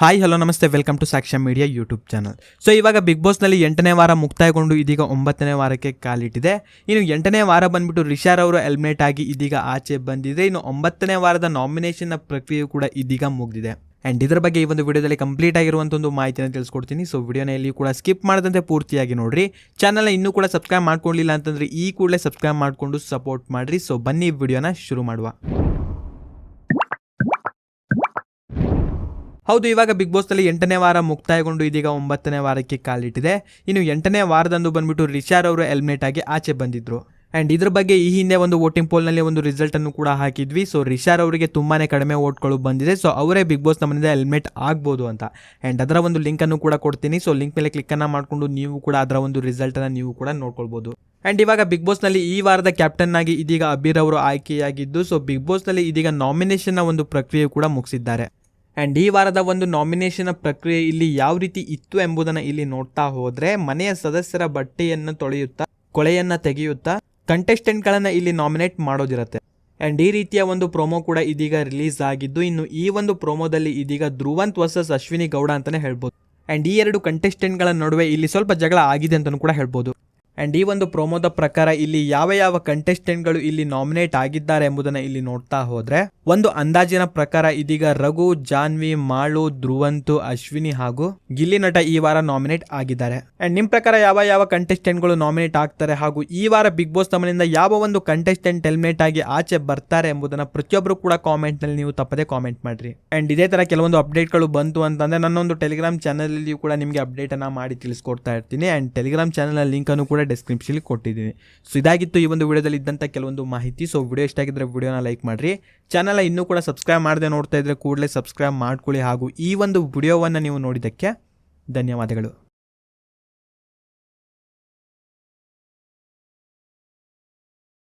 Hi hello ನಮಸ್ತೆ. Welcome to Sakshya media YouTube channel so ಇವಾಗ big ಬಾಸ್ನಲ್ಲಿ ಎಂಟನೇ ವಾರ ಮುಕ್ತಾಯಗೊಂಡು ಇದೀಗ ಒಂಬತ್ತನೇ ವಾರಕ್ಕೆ ಕಾಲಿಟ್ಟಿದೆ. ಇನ್ನು ಎಂಟನೇ ವಾರ ಬಂದ್ಬಿಟ್ಟು ರಿಷಾರ್ ಅವರು ಎಲ್ಮೇಟ್ ಆಗಿ ಇದೀಗ ಆಚೆ ಬಂದಿದೆ. ಇನ್ನು ಒಂಬತ್ತನೇ ವಾರದ ನಾಮಿನೇಷನ್ನ ಪ್ರಕ್ರಿಯೆ ಕೂಡ ಇದೀಗ ಮುಗಿದಿದೆ. ಆ್ಯಂಡ್ ಇದರ ಬಗ್ಗೆ ಈ ಒಂದು ವಿಡಿಯೋದಲ್ಲಿ ಕಂಪ್ಲೀಟ್ ಆಗಿರುವಂಥ ಒಂದು ಮಾಹಿತಿಯನ್ನು ತಿಳಿಸ್ಕೊಡ್ತೀನಿ. ಸೊ ವಿಡಿಯೋನ ಇಲ್ಲಿ ಕೂಡ ಸ್ಕಿಪ್ ಮಾಡದಂತೆ ಪೂರ್ತಿಯಾಗಿ ನೋಡಿರಿ. ಚಾನಲ್ನ ಇನ್ನೂ ಕೂಡ ಸಬ್ಸ್ಕ್ರೈಬ್ ಮಾಡ್ಕೊಳ್ಳಿಲ್ಲ ಅಂತಂದರೆ ಈ ಕೂಡಲೇ ಸಬ್ಸ್ಕ್ರೈಬ್ ಮಾಡಿಕೊಂಡು ಸಪೋರ್ಟ್ ಮಾಡಿರಿ. ಸೊ ಬನ್ನಿ ವಿಡಿಯೋನ ಶುರು ಮಾಡುವ. ಹೌದು, ಇವಾಗ ಬಿಗ್ ಬಾಸ್ನಲ್ಲಿ ಎಂಟನೇ ವಾರ ಮುಕ್ತಾಯಗೊಂಡು ಇದೀಗ ಒಂಬತ್ತನೇ ವಾರಕ್ಕೆ ಕಾಲಿಟ್ಟಿದೆ. ಇನ್ನು ಎಂಟನೇ ವಾರದಂದು ಬಂದ್ಬಿಟ್ಟು ರಿಷಾರ್ ಅವರು ಎಲಿಮಿನೇಟ್ ಆಗಿ ಆಚೆ ಬಂದಿದ್ರು. ಆ್ಯಂಡ್ ಇದ್ರ ಬಗ್ಗೆ ಈ ಹಿಂದೆ ಒಂದು ವೋಟಿಂಗ್ ಪೋಲ್ನಲ್ಲಿ ಒಂದು ರಿಸಲ್ಟ್ ಅನ್ನು ಕೂಡ ಹಾಕಿದ್ವಿ. ಸೊ ರಿಷಾರ್ ಅವರಿಗೆ ತುಂಬಾನೇ ಕಡಿಮೆ ಓಟ್ಗಳು ಬಂದಿದೆ. ಸೊ ಅವರೇ ಬಿಗ್ ಬಾಸ್ ನಮ್ಮಿಂದ ಹೆಲ್ಮೆಟ್ ಆಗ್ಬೋದು ಅಂತ. ಆ್ಯಂಡ್ ಅದರ ಒಂದು ಲಿಂಕನ್ನು ಕೂಡ ಕೊಡ್ತೀನಿ. ಸೊ ಲಿಂಕ್ ಮೇಲೆ ಕ್ಲಿಕ್ಕನ್ನು ಮಾಡಿಕೊಂಡು ನೀವು ಕೂಡ ಅದರ ಒಂದು ರಿಸಲ್ಟನ್ನು ನೀವು ಕೂಡ ನೋಡ್ಕೊಳ್ಬೋದು. ಆ್ಯಂಡ್ ಇವಾಗ ಬಿಗ್ ಬಾಸ್ನಲ್ಲಿ ಈ ವಾರದ ಕ್ಯಾಪ್ಟನ್ ಆಗಿ ಇದೀಗ ಅಬೀರ್ ಅವರು ಆಯ್ಕೆಯಾಗಿದ್ದು. ಸೊ ಬಿಗ್ ಬಾಸ್ನಲ್ಲಿ ಇದೀಗ ನಾಮಿನೇಷನ್ನ ಒಂದು ಪ್ರಕ್ರಿಯೆ ಕೂಡ ಮುಗಿಸಿದ್ದಾರೆ. ಆ್ಯಂಡ್ ಈ ವಾರದ ಒಂದು ನಾಮಿನೇಷನ್ ಪ್ರಕ್ರಿಯೆ ಇಲ್ಲಿ ಯಾವ ರೀತಿ ಇತ್ತು ಎಂಬುದನ್ನು ಇಲ್ಲಿ ನೋಡ್ತಾ ಹೋದರೆ ಮನೆಯ ಸದಸ್ಯರ ಬಟ್ಟೆಯನ್ನು ತೊಳೆಯುತ್ತಾ, ಕೊಳೆಯನ್ನು ತೆಗೆಯುತ್ತಾ ಕಂಟೆಸ್ಟೆಂಟ್ಗಳನ್ನು ಇಲ್ಲಿ ನಾಮಿನೇಟ್ ಮಾಡೋದಿರುತ್ತೆ. ಆ್ಯಂಡ್ ಈ ರೀತಿಯ ಒಂದು ಪ್ರೊಮೋ ಕೂಡ ಇದೀಗ ರಿಲೀಸ್ ಆಗಿದ್ದು, ಇನ್ನು ಈ ಒಂದು ಪ್ರೋಮೋದಲ್ಲಿ ಇದೀಗ ಧ್ರುವಂತ್ ವರ್ಸಸ್ ಅಶ್ವಿನಿ ಗೌಡ ಅಂತಲೇ ಹೇಳ್ಬೋದು. ಆ್ಯಂಡ್ ಈ ಎರಡು ಕಂಟೆಸ್ಟೆಂಟ್ಗಳ ನಡುವೆ ಇಲ್ಲಿ ಸ್ವಲ್ಪ ಜಗಳ ಆಗಿದೆ ಅಂತಲೂ ಕೂಡ ಹೇಳ್ಬೋದು. ಆ್ಯಂಡ್ ಈ ಒಂದು ಪ್ರೋಮೋದ ಪ್ರಕಾರ ಇಲ್ಲಿ ಯಾವ ಯಾವ ಕಂಟೆಸ್ಟೆಂಟ್ಗಳು ಇಲ್ಲಿ ನಾಮಿನೇಟ್ ಆಗಿದ್ದಾರೆ ಎಂಬುದನ್ನು ಇಲ್ಲಿ ನೋಡ್ತಾ ಹೋದರೆ, ಒಂದು ಅಂದಾಜಿನ ಪ್ರಕಾರ ಇದೀಗ ರಘು, ಜಾನ್ವಿ, ಮಾಳು, ಧ್ರುವಂತು, ಅಶ್ವಿನಿ ಹಾಗೂ ಗಿಲ್ಲಿ ನಟ ಈ ವಾರ ನಾಮಿನೇಟ್ ಆಗಿದ್ದಾರೆ. ಆ್ಯಂಡ್ ನಿಮ್ಮ ಪ್ರಕಾರ ಯಾವ ಯಾವ ಕಂಟೆಸ್ಟೆಂಟ್ಗಳು ನಾಮಿನೇಟ್ ಆಗ್ತಾರೆ ಹಾಗೂ ಈ ವಾರ ಬಿಗ್ ಬಾಸ್ ತಮ್ಮನಿಂದ ಯಾವ ಒಂದು ಕಂಟೆಸ್ಟೆಂಟ್ ಹೆಲ್ಮೆಟ್ ಆಗಿ ಆಚೆ ಬರ್ತಾರೆ ಎಂಬುದನ್ನು ಪ್ರತಿಯೊಬ್ಬರು ಕೂಡ ಕಾಮೆಂಟ್ನಲ್ಲಿ ನೀವು ತಪ್ಪದೆ ಕಾಮೆಂಟ್ ಮಾಡಿರಿ. ಆ್ಯಂಡ್ ಇದೇ ಥರ ಕೆಲವೊಂದು ಅಪ್ಡೇಟ್ಗಳು ಬಂತು ಅಂತಂದರೆ ನನ್ನೊಂದು ಟೆಲಿಗ್ರಾಮ್ ಚಾನಲಲ್ಲಿಯೂ ಕೂಡ ನಿಮಗೆ ಅಪ್ಡೇಟನ್ನು ಮಾಡಿ ತಿಳಿಸ್ಕೊಡ್ತಾ ಇರ್ತೀನಿ. ಆ್ಯಂಡ್ ಟೆಲಿಗ್ರಾಮ್ ಚಾನಲ್ನ ಲಿಂಕನ್ನು ಕೂಡ ಡಿಸ್ಕ್ರಿಪ್ಷನ್ ಕೊಟ್ಟಿದ್ದೀನಿ. ಸೊ ಇದಾಗಿತ್ತು ಈ ಒಂದು ವಿಡಿಯೋದಲ್ಲಿ ಇದ್ದಂಥ ಕೆಲವೊಂದು ಮಾಹಿತಿ. ಸೊ ವಿಡಿಯೋ ಇಷ್ಟ ಆಗಿದ್ರೆ ವಿಡಿಯೋನ ಲೈಕ್ ಮಾಡಿರಿ. ಚಾನಲ್ ಇನ್ನೂ ಕೂಡ ಸಬ್ಸ್ಕ್ರೈಬ್ ಮಾಡದೆ ನೋಡ್ತಾ ಇದ್ದರೆ ಕೂಡಲೇ ಸಬ್ಸ್ಕ್ರೈಬ್ ಮಾಡ್ಕೊಳ್ಳಿ. ಹಾಗೂ ಈ ಒಂದು ವಿಡಿಯೋವನ್ನು ನೀವು ನೋಡಿದ್ದಕ್ಕೆ ಧನ್ಯವಾದಗಳು.